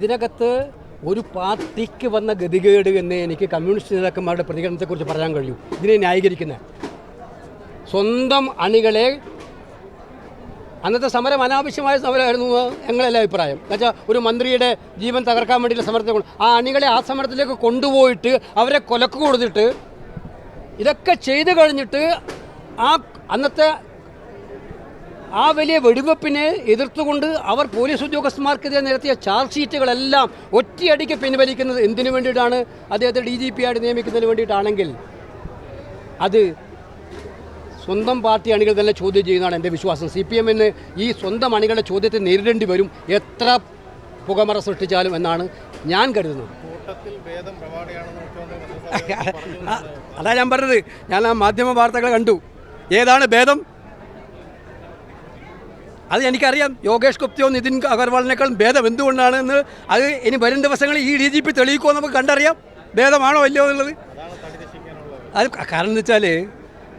ഇതിനകത്ത് ഒരു പാർട്ടിക്ക് വന്ന ഗതികേട് എന്ന് എനിക്ക് കമ്മ്യൂണിസ്റ്റ് നേതാക്കന്മാരുടെ പ്രതികരണത്തെക്കുറിച്ച് പറയാൻ കഴിയും. ഇതിനെ ന്യായീകരിക്കുന്നത് സ്വന്തം അണികളെ അന്നത്തെ സമരം അനാവശ്യമായ സമരമായിരുന്നു ഞങ്ങളെല്ലാം അഭിപ്രായം. എന്നുവെച്ചാൽ ഒരു മന്ത്രിയുടെ ജീവൻ തകർക്കാൻ വേണ്ടിയുള്ള സമരത്തെ ആ അണികളെ ആ സമരത്തിലേക്ക് കൊണ്ടുപോയിട്ട് അവരെ കൊലക്ക് കൊടുത്തിട്ട് ഇതൊക്കെ ചെയ്തു കഴിഞ്ഞിട്ട് ആ അന്നത്തെ ആ വലിയ വെടിവെപ്പിനെ എതിർത്തുകൊണ്ട് അവർ പോലീസ് ഉദ്യോഗസ്ഥന്മാർക്കെതിരെ നടത്തിയ ചാർജ് ഷീറ്റുകളെല്ലാം ഒറ്റയടിക്ക് പിൻവലിക്കുന്നത് എന്തിനു വേണ്ടിയിട്ടാണ്? അദ്ദേഹത്തെ ഡി ജി പി ആയിട്ട് നിയമിക്കുന്നതിന് വേണ്ടിയിട്ടാണെങ്കിൽ അത് സ്വന്തം പാർട്ടി അണികൾ തന്നെ ചോദ്യം ചെയ്യുന്നതാണ് എന്റെ വിശ്വാസം. സി പി എമ്മിന് ഈ സ്വന്തം അണികളുടെ ചോദ്യത്തെ നേരിടേണ്ടി വരും എത്ര പുകമറ സൃഷ്ടിച്ചാലും എന്നാണ് ഞാൻ കരുതുന്നത്. അതാ ഞാൻ പറഞ്ഞത്. ഞാൻ ആ മാധ്യമ വാർത്തകൾ കണ്ടു. ഏതാണ് ഭേദം? അത് എനിക്കറിയാം. യോഗേഷ് ഗുപ്തയോ നിതിൻ അഗർവാളിനേക്കാളും ഭേദം എന്തുകൊണ്ടാണ് എന്ന് അത് ഇനി വരും ദിവസങ്ങളിൽ ഈ ഡി ജി പി തെളിയിക്കുമോ നമുക്ക് കണ്ടറിയാം. ഭേദമാണോ അല്ലയോ എന്നുള്ളത്. അത് കാരണം എന്ന് വെച്ചാൽ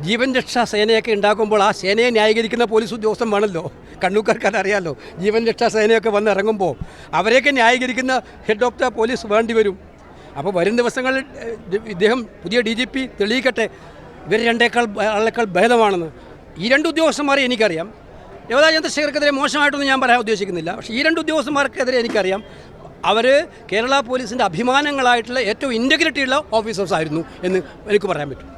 ജീവൻ രക്ഷാ സേനയൊക്കെ ഉണ്ടാക്കുമ്പോൾ ആ സേനയെ ന്യായീകരിക്കുന്ന പോലീസ് ഉദ്യോഗസ്ഥൻ വേണമല്ലോ. കണ്ണൂക്കാർക്ക് അതറിയാമല്ലോ ജീവൻ രക്ഷാ സേനയൊക്കെ വന്ന് ഇറങ്ങുമ്പോൾ അവരെയൊക്കെ ന്യായീകരിക്കുന്ന ഹെഡ് ഓഫ് ദ പോലീസ് വേണ്ടി വരും. അപ്പോൾ വരും ദിവസങ്ങളിൽ ഇദ്ദേഹം പുതിയ ഡി ജി പി തെളിയിക്കട്ടെ. ഇവർ രണ്ടേക്കാൾ ആളേക്കാൾ ഭേദമാണെന്ന്. ഈ രണ്ട് ഉദ്യോഗസ്ഥന്മാരെ എനിക്കറിയാം. യോധാ ചന്ദ്രശേഖർക്കെതിരെ മോശമായിട്ടൊന്നും ഞാൻ പറയാൻ ഉദ്ദേശിക്കുന്നില്ല. പക്ഷേ ഈ രണ്ട് ഉദ്യോഗസ്ഥന്മാർക്കെതിരെ എനിക്കറിയാം. അവർ കേരള പോലീസിന്റെ അഭിമാനങ്ങളായിട്ടുള്ള ഏറ്റവും ഇന്റഗ്രിറ്റിയുള്ള ഓഫീസേഴ്സ് ആയിരുന്നു എന്ന് എനിക്ക് പറയാൻ പറ്റും.